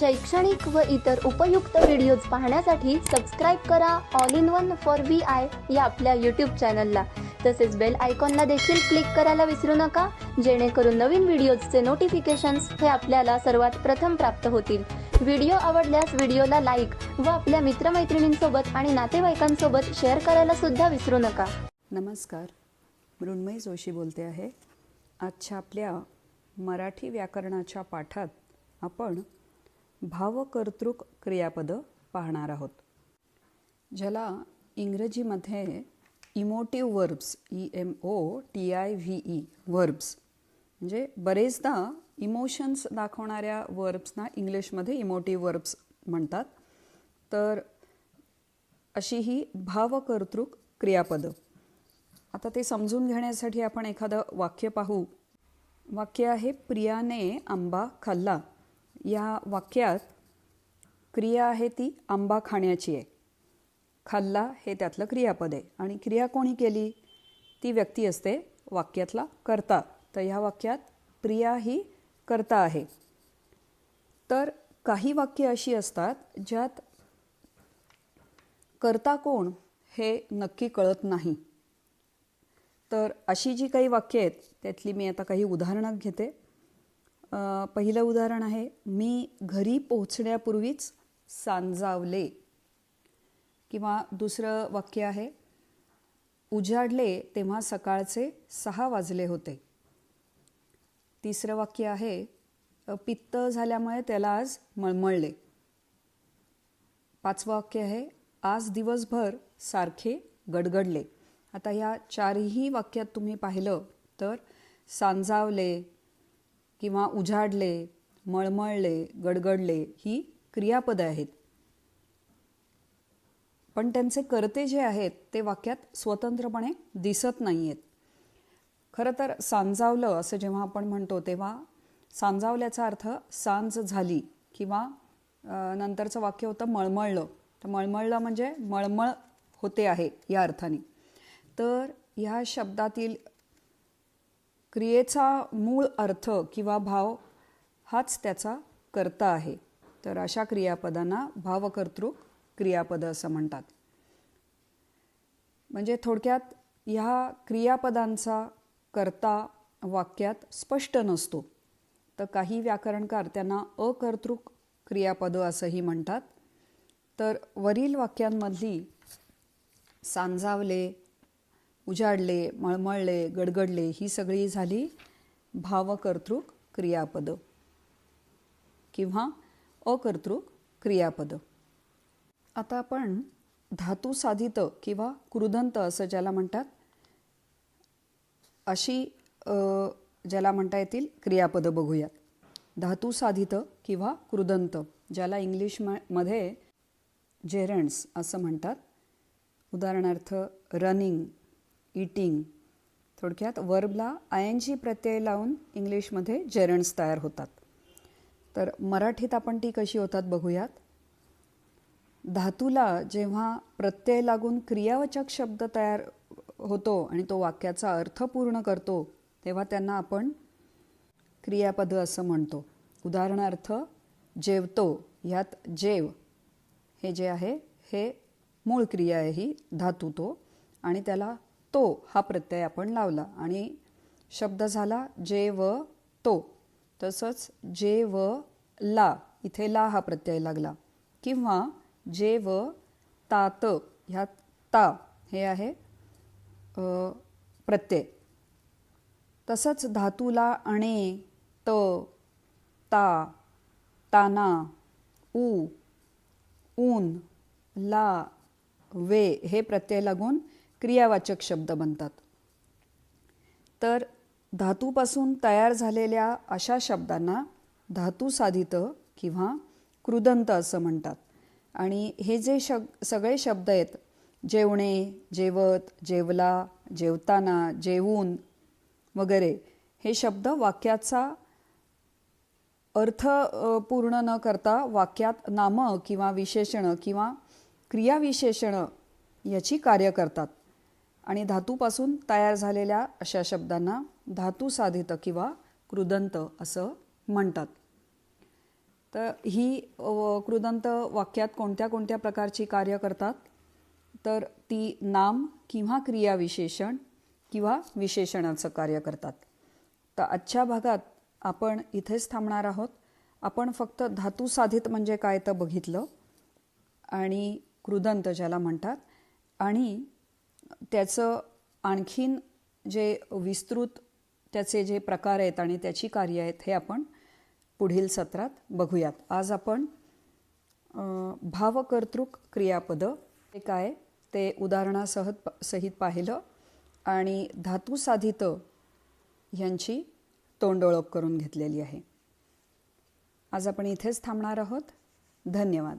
शैक्षणिक व इतर उपयुक्त व्हिडिओज पाहण्यासाठी सबस्क्राईब करा. All in one for V I या आपल्या यूट्यूब चॅनलला तसेच बेल आयकॉनला देखील क्लिक करायला विसरू नका. जेणेकरून नवीन व्हिडिओजचे नोटिफिकेशन्स हे आपल्याला सर्वात प्रथम प्राप्त होतील. व्हिडिओ आवडल्यास व्हिडिओला लाईक व आपल्या मित्रमैत्रिणींसोबत आणि नातेवाईकांसोबत शेअर करायला सुद्धा विसरू नका. नमस्कार. मृण्मयी जोशी बोलते आहे. आजच्या आपल्या मराठी व्याकरणाच्या पाठात आपण भावकर्तृक क्रियापदं पाहणार आहोत. ज्याला इंग्रजीमध्ये emotive verbs E M O T I V E verbs. म्हणजे बरेचदा इमोशन्स दाखवणाऱ्या वर्ब्सना इंग्लिशमध्ये इमोटिव्ह वर्ब्स म्हणतात. तर अशी ही भावकर्तृक क्रियापदं. आता ते समजून घेण्यासाठी आपण एखादं वाक्य पाहू. वाक्य आहे प्रियाने आंबा खाल्ला. या वाक्यात क्रिया आहे ती आंबा खाण्याची आहे. खाल्ला हे त्यातलं क्रियापद आहे. आणि क्रिया कोणी केली? ती व्यक्ती असते वाक्यातला कर्ता. तर ह्या वाक्यात प्रिया ही कर्ता आहे. तर काही वाक्य अशी असतात ज्यात कर्ता कोण हे नक्की कळत नाही. तर अशी जी काही वाक्य आहेत त्यातली मी आता काही उदाहरणं घेते. पहिलं उदाहरण आहे मी घरी पोहोचण्यापूर्वीच सांजावले. किंवा दुसरं वाक्य आहे उजाडले तेव्हा सकाळचे सहा वाजले होते. तिसरं वाक्य आहे पित्त झाल्यामुळे त्याला आज मळमळले. पाचवं वाक्य आहे आज दिवसभर सारखे गडगडले. आता या चारही वाक्यात तुम्ही पाहिलं तर सांजावले किंवा उजाडले मळमळले गडगडले ही क्रियापदं आहेत. पण त्यांचे कर्ते जे आहेत ते वाक्यात स्वतंत्रपणे दिसत नाही आहेत खरं तर सांजावलं असं जेव्हा आपण म्हणतो तेव्हा सांजावल्याचा अर्थ सांज झाली किंवा नंतरचं वाक्य होतं मळमळलं. तर मळमळलं म्हणजे मळमळ होते आहे या अर्थाने. तर ह्या शब्दातील क्रियेचा मूळ अर्थ किंवा भाव हाच त्याचा कर्ता आहे. तर अशा क्रियापदांना भावकर्तृक क्रियापद असं म्हणतात. म्हणजे थोडक्यात ह्या क्रियापदांचा कर्ता वाक्यात स्पष्ट नसतो. तर काही व्याकरणकार त्यांना अकर्तृक क्रियापदं असंही म्हणतात. तर वरील वाक्यांमधली सांजावले उजाडले मळमळले गडगडले ही सगळी झाली भावकर्तृक क्रियापद किंवा अकर्तृक क्रियापद. आता आपण धातू साधित किंवा क्रुदंत असं ज्याला म्हणतात अशी ज्याला म्हणता येतील क्रियापदं बघूयात. धातू साधित किंवा क्रुदंत ज्याला इंग्लिश म- मध्ये जेरंड्स असं म्हणतात. उदाहरणार्थ रनिंग इटिंग थोडक्यात वर्बला आय एन जी प्रत्यय लावून इंग्लिशमध्ये जेरण्स तयार होतात. तर मराठीत आपण ती कशी होतात बघूयात. धातूला जेव्हा प्रत्यय लागून क्रियावाचक शब्द तयार होतो आणि तो वाक्याचा अर्थ पूर्ण करतो तेव्हा त्यांना आपण क्रियापद असं म्हणतो. उदाहरणार्थ जेवतो ह्यात जेव. हे जे आहे हे मूळ क्रिया आहे ही धातू तो. आणि त्याला तो हा प्रत्यय आपण लावला. आणि शब्द झाला जे व तो. तसंच जे व ला इथे ला हा प्रत्यय लागला. किंवा जे व तात ह्या ता हे आहे प्रत्यय. तसंच धातूला अणे त ता ताना उ ऊन ला वे हे प्रत्यय लागून क्रियावाचक शब्द बनतात. तर धातूपासून तयार झालेल्या अशा शब्दांना धातू साधित किंवा कृदंत असं म्हणतात. आणि हे जे शब सगळे शब्द आहेत जेवणे जेवत जेवला जेवताना जेवून वगैरे हे शब्द वाक्याचा अर्थ पूर्ण न करता वाक्यात नामं किंवा विशेषणं किंवा क्रियाविशेषणं याची कार्य करतात. आणि धातूपासून तयार झालेल्या अशा शब्दांना धातू साधित किंवा कृदंत असं म्हणतात. तर ही कृदंत वाक्यात कोणत्या कोणत्या प्रकारची कार्य करतात? तर ती नाम किंवा क्रियाविशेषण किंवा विशेषणाचं कार्य करतात. तर आजच्या भागात आपण इथेच थांबणार आहोत. आपण फक्त धातू साधित म्हणजे काय तर बघितलं आणि कृदंत ज्याला म्हणतात आणि त्याचं आणखीन जे विस्तृत त्याचे जे प्रकार आहेत आणि त्याची कार्य आहेत हे आपण पुढील सत्रात बघूयात. आज आपण भावकर्तृक क्रियापदं ते काय ते उदाहरणासह सहित पाहिलं आणि धातू साधित ह्यांची तोंडओळख करून घेतलेली आहे. आज आपण इथेच थांबणार आहोत. धन्यवाद.